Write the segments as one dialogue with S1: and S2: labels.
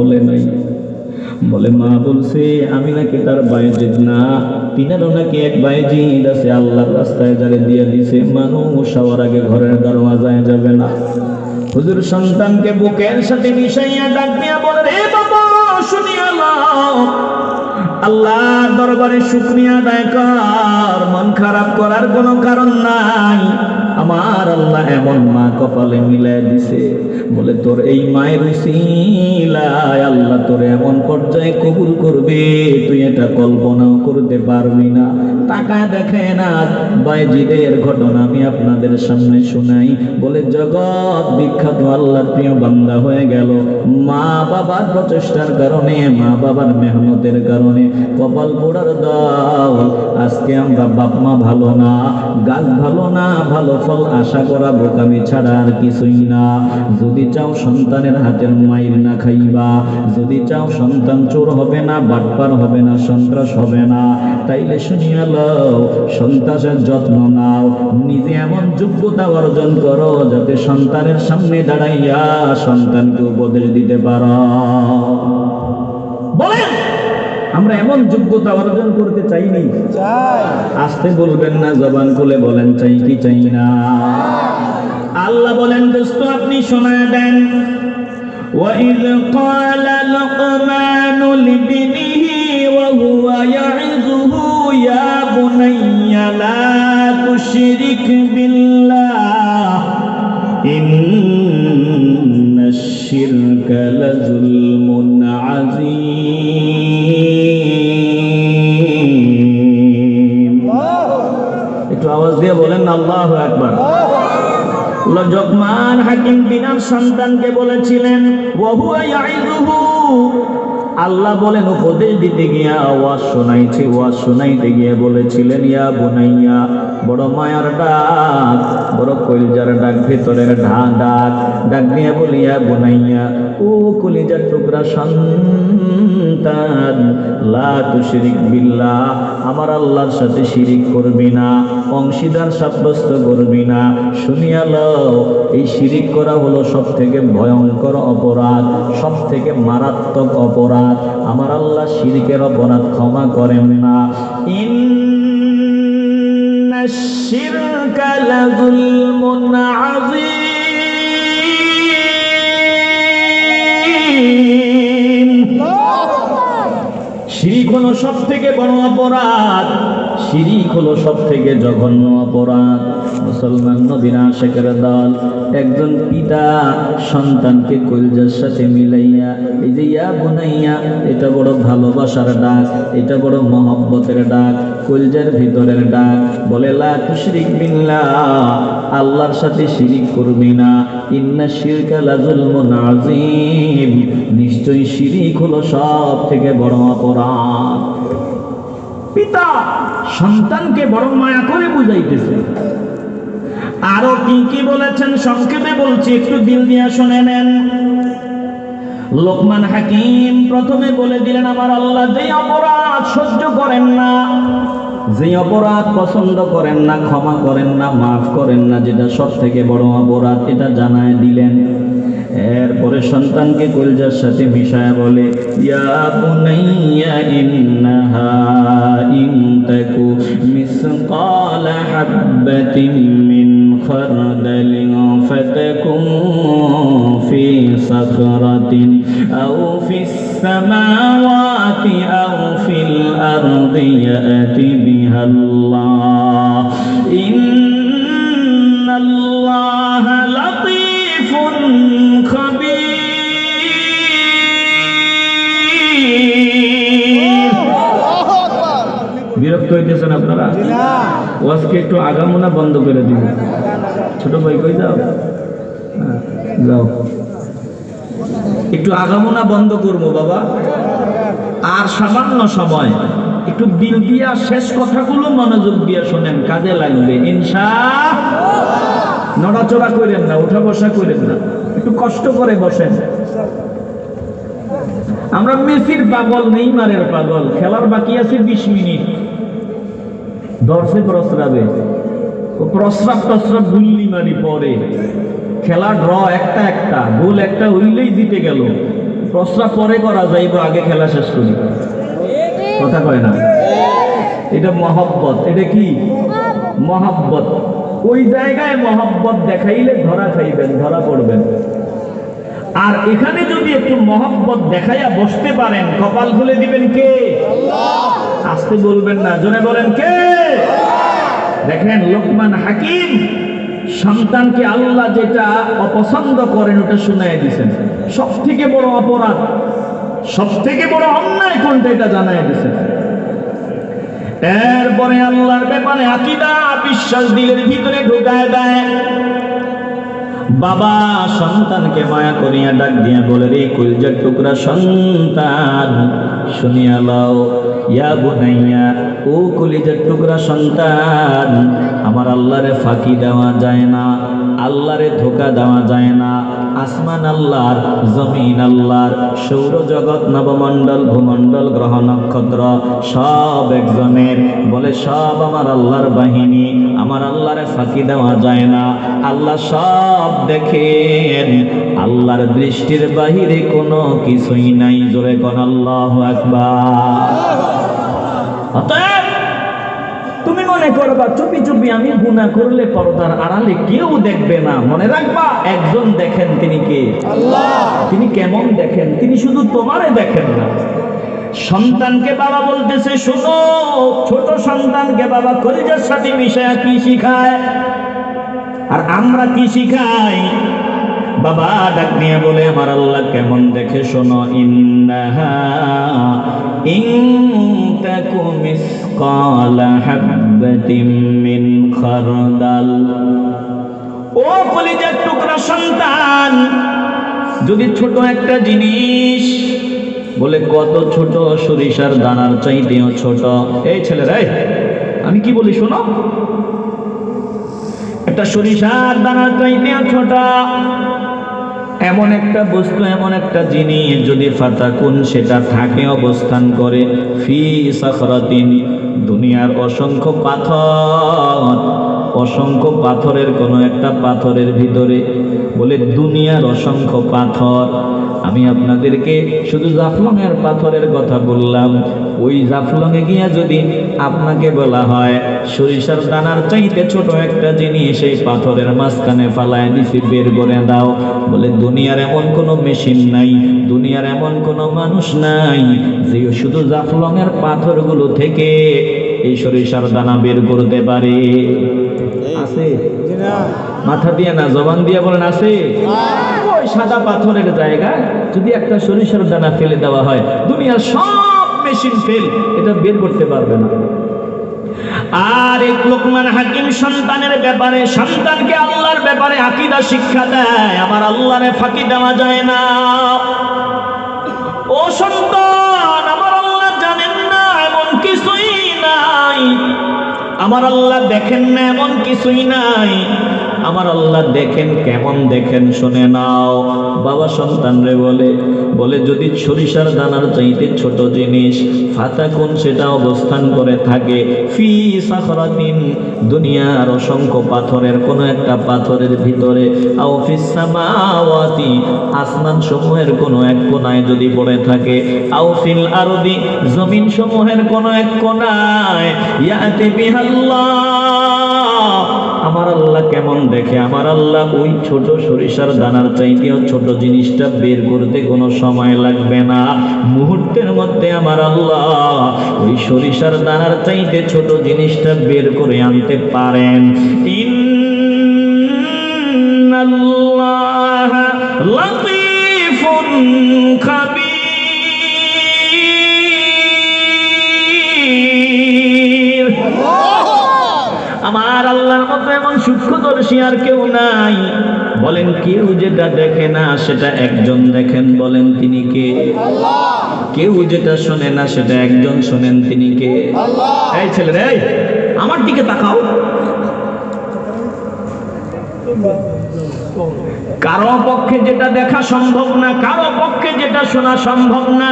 S1: খোলে নাই। বলে, মা বলছে, আমি নাকি তার বাইজিদ না। তিনারও নাকি এক বাইজিদ আছে, আল্লাহর রাস্তায় যারে দিয়ে দিছে। মানুষ সবার আগে ঘরের দরওয়াজায় যাবে না। হুজুর সন্তানকে বুকের সাথে মিশাইয়া ডাক দিয়া বলে রে বাবা লাও আল্লাহ। দরবারে শুকরিয়া আদায় কর। মন খারাপ করার কোনো কারণ নাই। আমার আল্লাহ এমন মা কপালে মিলাই দিছে। বলে, তোর এই মায়ের উসিলায় আল্লাহ তোর এমন পর্যায়ে কবুল করবে, তুই এটা কল্পনাও করতে পারবি না। টাকা দেখে না বাইজিদের ঘটনা আমি আপনাদের সামনে শোনাই। বলে, জগৎ বিখ্যাত আল্লাহর প্রিয় বান্দা হয়ে গেল। মা বাবার প্রচেষ্টার কারণে, মা বাবার মেহনতের কারণে, কপাল পোড়ার দাও আজকে আমরা বাপ মা ভালো না, গাছ ভালো না, ভালো ফল আশা করা বোকামি ছাড়া আর কিছুই না। যদি চাও সন্তানের হাতের মাইর না খাইবা যদি চাও সন্তান চোর হবে না বাটপার হবে না সন্ত্রাস হবে না তাইলে শুনিয়া লও সন্ত্রাসের যত্ন নাও। নিজে এমন যোগ্যতা অর্জন করো যাতে সন্তানের সামনে দাঁড়াইয়া সন্তানকে উপদেশ দিতে পারো। বলেন আমরা এমন যোগ্যতা অর্জন করতে চাইনি।
S2: চাই।
S1: আসতে বলবেন না জবান খুলে বলেন চাই কি চাই না? আল্লাহ বলেন দোস্ত আপনি শোনায় وإذ قال لقمان لابنه وهو يعظه يا بني لا تشرك بالله إن الشرك لظلم عظيم একটু আওয়াজ দিয়ে বলেন আল্লাহ একবার লজকমান হাকিম বিনার সন্তানকে বলেছিলেন আল্লাহ বলেন, উপদেশ দিতে গিয়া আওয়াজ শোনাইছে। ওয়াজ শোনাইতে গিয়ে বলেছিলেন, ইয়া বুনাইয়া বড় মায়ার ডাক, বড় কলিজার ডাক, ভেতরের ঢা ডাক ডাক দিয়ে বলিয়া বুনাইয়া, ও কলিজার টুকরা সন্তান, লা তুশরিক বিল্লাহ, আমার আল্লাহর সাথে শিরিক করবি না, অংশীদার সাব্যস্ত করবি না। শুনিয়া লও, এই শিরিক করা হলো সব থেকে ভয়ঙ্কর অপরাধ সব থেকে মারাত্মক অপরাধ। আমার আল্লাহ শিরিকের অপরাধ ক্ষমা করেন না। ইন্না الشرك لظلم عظيم. শিরিক হলো সব থেকে বড় অপরাধ। শিরিক হলো সব থেকে জঘন্য অপরাধ। মুসলমান নবীনা শেখের দল, একজন পিতা সন্তানকে কলজার সাথে মিলাইয়া, এই যে ইয়া বুনাইয়া, এটা বড় ভালোবাসার ডাক, এটা বড় মহব্বতের ডাক, কলজার ভিতরের ডাক। বলে, লা তুশরিক বিল্লাহ, আল্লাহর সাথে শিরিক করবি না। ইন্না শিরকা লাজুলমুন আযীম। নিশ্চয়ই শিরিক হলো সব থেকে বড় অপরাধ। পিতা সন্তানকে বড় মায়া করে বুঝাইতেছে। আরও কি কি বলেছেন? সংক্ষেপে বলছি, একটু দিল দিয়া শুনে নেন। লোকমান হাকিম প্রথমে বলে দিলেন, আমার আল্লাহ যে অপরাধ সহ্য করেন না, যে অপরাধ পছন্দ করেন না, ক্ষমা করেন না, মাফ করেন না, যেটা সব থেকে বড় অপরাধ, এটা জানায় দিলেন। এরপরে সন্তানকে কলজার সাথে মিশায় বলে, ইয়া বুনাইয়া ইন্নাহা ইন তাকু মিসকালা হাববাতিন মিন খারদালিন ফাতাকুন ফি সাখরাতিন আও ফিস সামাওয়াতি আও ফিল আরদি ইয়াতি বিহাল্লাহ। ইন্নাল্লাহা হইতেছেন আপনারা? আজকে একটু আগামোনা বন্ধ করে দিব ছোট ভাই কই যাও? হ্যাঁ, যাও। একটু আগামোনা বন্ধ করব বাবা। আর সামান্য সময় একটু দিল দিয়া শেষ কথাগুলো মনোযোগ দিয়া শোনেন কাজে লাগবে। ইনশা নড়াচড়া করেন না উঠা বসা করেন না। একটু কষ্ট করে বসেন। আমরা মেসির পাগল নেইমারের পাগল। খেলার বাকি আছে বিশ মিনিট। দর্শে প্রস্রাবে। ও প্রস্রাব টস্রাব গুল্লি মারি পরে। খেলা ড্র একটা একটা, গোল একটা হইলেই জিতে গেল। প্রস্রাব পরে করা যাইব আগে খেলা শেষ করি। কথা কয় না? এটা মহব্বত। এটা কি? মহব্বত। ওই জায়গায় মহব্বত দেখাইলে ধরা খাইবেন, ধরা পড়বেন। আর এখানে যদি একটু মহব্বত দেখাইয়া বসতে পারেন কপাল খুলে দিবেন কে? আসতে বলবেন না জনে বলেন কে? দেখেন লোকমান হাকিম সন্তানকে আল্লাহ যেটা অপছন্দ করেন ওটা শুনাই দিছেন। সব থেকে বড় অপরাধ সব থেকে বড় অন্যায় কোনটা এটা জানাই দিছেন। এরপরে আল্লাহর ব্যাপারে আকিদা বিশ্বাস দিলের ভিতরে ঢুকায় দেয়। বাবা সন্তানকে মায়া করিয়া ডাক দিয়া বলে, রে কুলজার টুকরা সন্তান, শুনিয়া লও ইয়া বুনাইয়া, ও কলিজার টুকরা সন্তান, আমার আল্লাহরে ফাঁকি দেওয়া যায় না, আল্লাহরে ধোকা দেওয়া যায় না আসমান আল্লাহর, জমিন আল্লাহর, সৌরজগৎ, নবমণ্ডল, ভূমণ্ডল, গ্রহ, নক্ষত্র, সব একজনের। বলে, সব আমার আল্লাহর বাহিনী, আমার আল্লাহরে ফাঁকি দেওয়া যায় না। আল্লাহ সব দেখেন, আল্লাহর দৃষ্টির বাহিরে কোনো কিছুই নাই। জোরে কোন আল্লাহ একবার অতএব মনে করবা চুপি চুপি আমি গুণা করলে পর্দার আড়ালে কেউ দেখবে না। মনে রাখবা একজন দেখেন তিনি কে? তিনি কেমন দেখেন? তিনি শুধু তোমারে দেখেন না। সন্তানকে বাবা বলতেছে শোনো ছোট সন্তানকে বাবা কলিজার সাথে মিশায়া কি শিখায়? আর আমরা কি শিখাই? বাবা ডাক নিয়ে বলে আমার আল্লাহ কেমন দেখে শোনো ইন্নাহা ইনতাকু মিসকালা হাববাতিন মিন খারদাল ও কলিজার টুকরা সন্তান, যদি ছোট একটা জিনিস বলে কত ছোট সরিষার দানার চাইতেও ছোট। এই ছেলেরাই আমি কি বলি শোনো? একটা সরিষার দানার চাইতেও ছোট। এমন একটা বস্তু, এমন একটা জিনিস যদি ফাতাকুন সেটা থাকে অবস্থান করে। ফি সাখরাতিন, দুনিয়ার অসংখ্য পাথর, অসংখ্য পাথরের কোনো একটা পাথরের ভিতরে। বলে দুনিয়ার অসংখ্য পাথর। আমি আপনাদেরকে শুধু জাফলংয়ের পাথরের কথা বললাম ওই জাফলংয়ে গিয়া যদি আপনাকে বলা হয় সরিষার দানার চাইতে ছোট একটা জিনিস এই পাথরের মাঝখানে ফালায় দিছি বের করে দাও। বলে দুনিয়ার এমন কোনো মেশিন নাই দুনিয়ার এমন কোনো মানুষ নাই যে শুধু জাফলংয়ের পাথরগুলো থেকে এই সরিষার দানা বের করতে পারে। আছে? মাথা দিয়ে না জবান দিয়ে বলেন আছে? ওই সাদা পাথরের জায়গায় যদি একটা সরিষার দানা ফেলে দেওয়া হয় দুনিয়ার সব মেশিন ফেল এটা বের করতে পারবে না। আর এক লোকমান হাকিম সন্তানের ব্যাপারে, সন্তানকে আল্লাহর ব্যাপারে আকিদা শিক্ষা দেয়, আমার আল্লাহরে ফাঁকি দেওয়া যায় না। ও সন্তান, আমার আল্লাহ জানেন না, এমন কিছুই নাই। আমার আল্লাহ দেখেন না, এমন কিছুই নাই। আমার আল্লাহ দেখেন, কেমন দেখেন, শুনে নাও। বাবা সন্তান রে বলে বলে, যদি সরিষার দানার চাইতে ছোট জিনিস ফাতাকুন, সেটা অবস্থান করে থাকে, ফি সাখরাতিন, দুনিয়ার অসংখ্য পাথরের, কোনো একটা পাথরের ভিতরে, আও ফিস সামাওয়াতি আসমান সমূহের কোনো এক কোনায় যদি পড়ে থাকে, আও ফিল আরদি জমিন সমূহের কোনো এক কোনায়, ইয়াতে বিহাল্লাহ আমার আল্লাহ কেমন দেখে? আমার আল্লাহ ওই ছোট সরিষার দানার চাইতেও ছোট জিনিসটা বের করতে কোনো সময় লাগবে না। মুহূর্তের মধ্যে আমার আল্লাহ ওই সরিষার দানার চাইতে ছোট জিনিসটা বের করে আনতে পারেন। ইন্নাল্লাহ লাতীফুন খাবীর। আমার আল্লাহর মতো এমন সূক্ষ্মদর্শী আর কেউ নাই। বলেন, কেউ যেটা দেখে না, সেটা একজন দেখেন, বলেন তিনি কে? কেউ যেটা শোনে না, সেটা একজন শোনেন তিনি কে? এই ছেলে রে আমার দিকে তাকাও। কারও পক্ষে যেটা দেখা সম্ভব না, কারও পক্ষে যেটা শোনা সম্ভব না।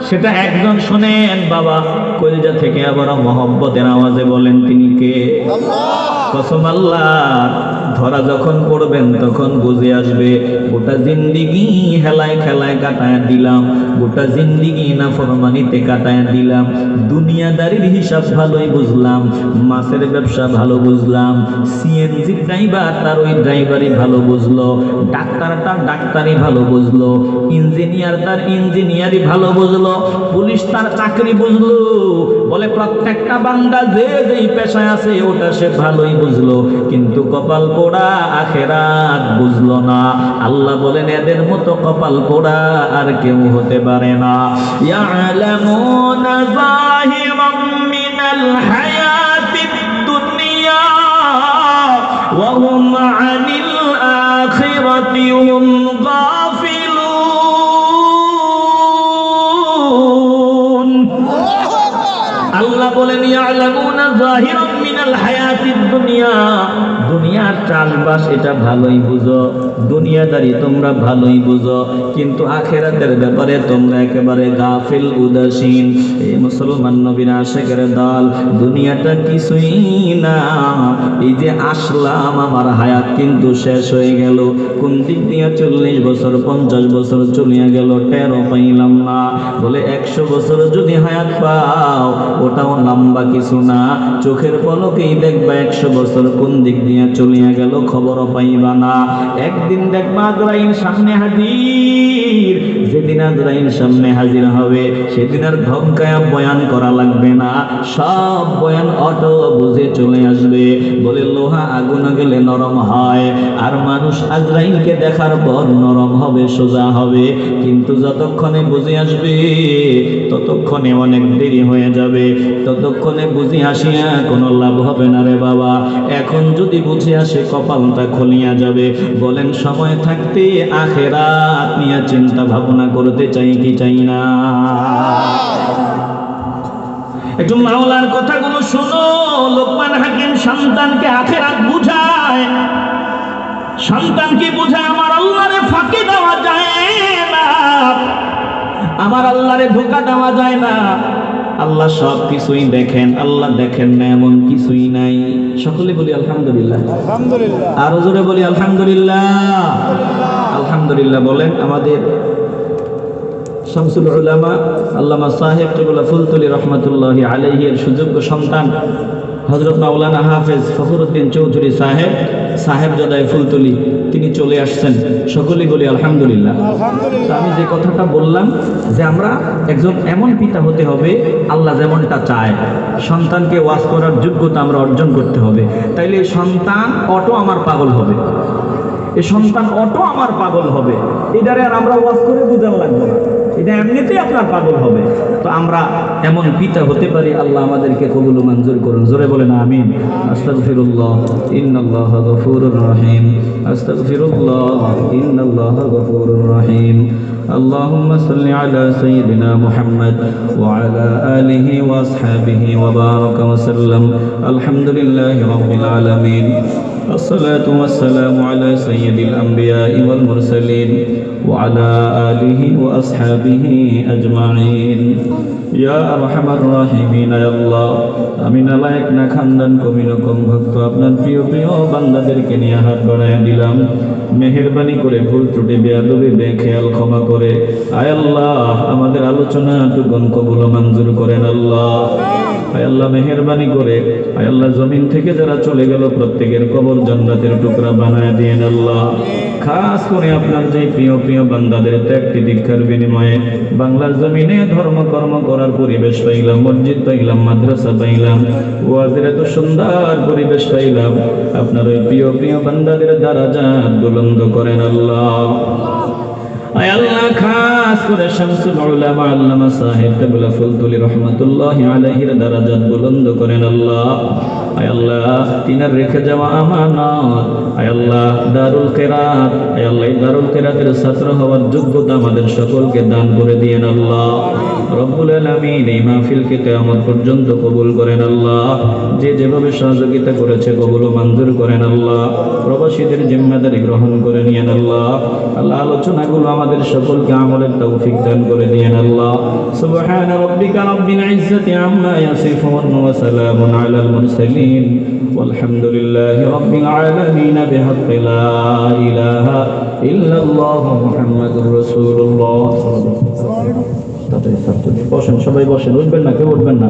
S1: সেটা একজন শোনেন বাবা কলিজা থেকে আবার মহব্বতের আওয়াজে বলেন তিনি কে? কসম আল্লাহ। ধরা যখন পড়বেন তখন বুঝে আসবে, গোটা জিন্দিগি হেলায় খেলায় কাটায় দিলাম, গোটা জিন্দিগি না ফরমানিতে কাটায় দিলাম। দুনিয়াদারির হিসাব ভালোই বুঝলাম, মাছের ব্যবসা ভালো বুঝলাম সিএনজি ড্রাইভার তার ওই ড্রাইভারই ভালো বুঝলো ডাক্তার তার ডাক্তারই ভালো বুঝলো ইঞ্জিনিয়ার তার ইঞ্জিনিয়ারই ভালো বুঝলো, পুলিশ তার চাকরি বুঝলো বলে, প্রত্যেকটা বান্দা যে যেই পেশায় আছে, ওটা সে ভালোই বুঝলো। কিন্তু কপাল পোড়া আখেরাত বুঝলো না। আল্লাহ বলেন, এদের মতো কপাল পোড়া আর কেউ হতে পারে না। ইয়ালামুনা যাহিরাম মিনাল হায়াতিদ দুনিয়া, ওয়া হুম আনিল আখিরাতি হুম বলেন, ইয়ালামুনা যাহিরাম মিনাল হায়াতিদ দুনিয়া। দুনিয়ার চাষবাস এটা ভালোই বুঝো। দুনিয়াদারি তোমরা ভালোই বুঝো। কিন্তু আখেরাতের ব্যাপারে তোমরা একেবারে গাফিল, উদাসীন। এই মুসলমান দল, দুনিয়াটা কিছুই না। এই যে আসলাম, আমার হায়াত কিন্তু শেষ হয়ে গেল। কোন দিক দিয়ে চল্লিশ বছর, পঞ্চাশ বছর চলিয়া গেল টেরো পাইলাম না। বলে, একশো বছর যদি হায়াত পাও, ওটাও লম্বা কিছু না। চোখের পলকেই দেখবা একশো বছর কোন দিক দিয়ে চলিয়া গেল খবরও পাইবা না। একদিন দেখবা আজরাইল সামনে হাজির। যেদিন আজরাইল সামনে হাজির হবে, সেদিন আর ধমকায়া বয়ান করা লাগবে না। সব বয়ান অটো বুঝে চলে আসবে। বলে লোহা আগুন গেলে নরম হয়। আর মানুষ আজরাইলকে দেখার পর নরম হবে, সোজা হবে। কিন্তু যতক্ষণে বুঝে আসবে, ততক্ষণে অনেক দেরি হয়ে যাবে। ততক্ষণে বুঝি আসিয়া কোনো লাভ হবে না রে বাবা। এখন যদি বুঝে আসে, কপালটা খুলিয়া যাবে। বলেন, সময় থাকতে আখেরা নিয়ে চিন্তা ভাবনা করতে চাই কি চাই না? একটু মাওলার কথাগুলো শোনো। লোকমান হাকিম সন্তানকে আখেরাত বুঝায়। সন্তানকে বুঝায়? আমার আল্লাহরে ফাঁকি দেওয়া যায় না। আমার আল্লাহরে ধোকা দেওয়া যায় না। আল্লাহ সব কিছুই দেখেন আল্লাহ দেখেন না এমন কিছুই নাই। সকলে বলি আলহামদুলিল্লাহ।
S2: আলহামদুলিল্লাহ।
S1: আরও জোরে বলি আলহামদুলিল্লাহ। আলহামদুলিল্লাহ বলেন আমাদের শামসুল উলামা আল্লামা সাহেব কেবলা ফুলতলি রহমতুল্লাহ আলাইহি এর সুযোগ্য সন্তান হজরত মাওলানা হাফেজ ফখরুদ্দিন চৌধুরী সাহেব সাহেব জদায় ফুলতলি। তিনি চলে আসছেন। সকলে বলি আলহামদুলিল্লাহ। আমি যে কথাটা বললাম যে আমরা একজন এমন পিতা হতে হবে আল্লাহ যেমনটা চায়। সন্তানকে ওয়াজ করার যোগ্যতা আমরা অর্জন করতে হবে। তাইলে সন্তান অটো আমার পাগল হবে। এ সন্তান অটো আমার পাগল হবে। এটারে আর আমরা ওয়াজ করে বোঝানো লাগবে না। এটা এমনিতেই আপনার পাগল হবে তো আমরা এমন পিতা হতে পারি আল্লাহ আমাদেরকে কবুল ও মঞ্জুর করুন জোরে বলেন আমিন আস্তাগফিরুল্লাহ ইন্নাল্লাহ গফুরুর রহিম আস্তাগফিরুল্লাহ ইন্নাল্লাহ গফুরুর রহিম اللهم صل على سيدنا محمد وعلى آله وأصحابه وبارك وسلم الحمد لله رب العالمين الصلاة والسلام على سيد الأنبياء والمرسلين وعلى آله وأصحابه أجمعين يا أرحم الراحمين يا الله আমি নালায়ক না খানদান কমি রকম ভক্ত আপনার প্রিয় প্রিয় বান্দাদেরকে নিয়ে হাত বাড়ায় দিলাম মেহেরবানি করে ভুল ত্রুটি বেয়াদবি বেখেয়াল ক্ষমা করে আয় আল্লাহ আমাদের আলোচনা টুকন কবুল ও মঞ্জুর করেন আল্লাহ আয় আল্লাহ মেহেরবানি করে আয় আল্লাহ জমিন থেকে যারা চলে গেল প্রত্যেকের কবর জান্নাতের টুকরা বানায় দিয়েন আল্লাহ খাস করে আপনার যে প্রিয় প্রিয় বান্দাদের ত্যাগটি দীক্ষার বিনিময়ে বাংলার জমিনে ধর্ম কর্ম করার পরিবেশ পাইলাম, মসজিদ পাইলাম, মাদ্রাসা পাইলাম, ওয়াজের এত সুন্দর পরিবেশ পাইলাম। আপনার ওই প্রিয় প্রিয় বান্দাদের দ্বারা যা বুলন্দ করেন আল্লাহ। ছাত্র হওয়ার যোগ্যতা আমাদের সকলকে দান করে দিয়েন আল্লাহ। রব্বুল পর্যন্ত কবুল করেন আল্লাহ। যে যেভাবে সহযোগিতা করেছে কবুল ও মঞ্জুর করেন আল্লাহ। প্রবাসীদের জিম্মাদারি গ্রহণ করে নিয়েন আল্লাহ। আল্লাহ, আলোচনাগুলো আমাদের সকলকে আমলের তৌফিক দান করে দিয়েন আল্লাহ। সুবহান রাব্বিকা রাব্বিল ইজ্জাতি আম্মা ইয়াসিফুন ওয়া সালামুন আলাল মুরসালিন। ওয়ালহামদুলিল্লাহি রাব্বিল আলামিন বিহাক্ক লা ইলাহা ইল্লাল্লাহ মুহাম্মাদুর রাসূলুল্লাহ। বসেন সবাই বসেন উঠবেন না কেউ উঠবেন না।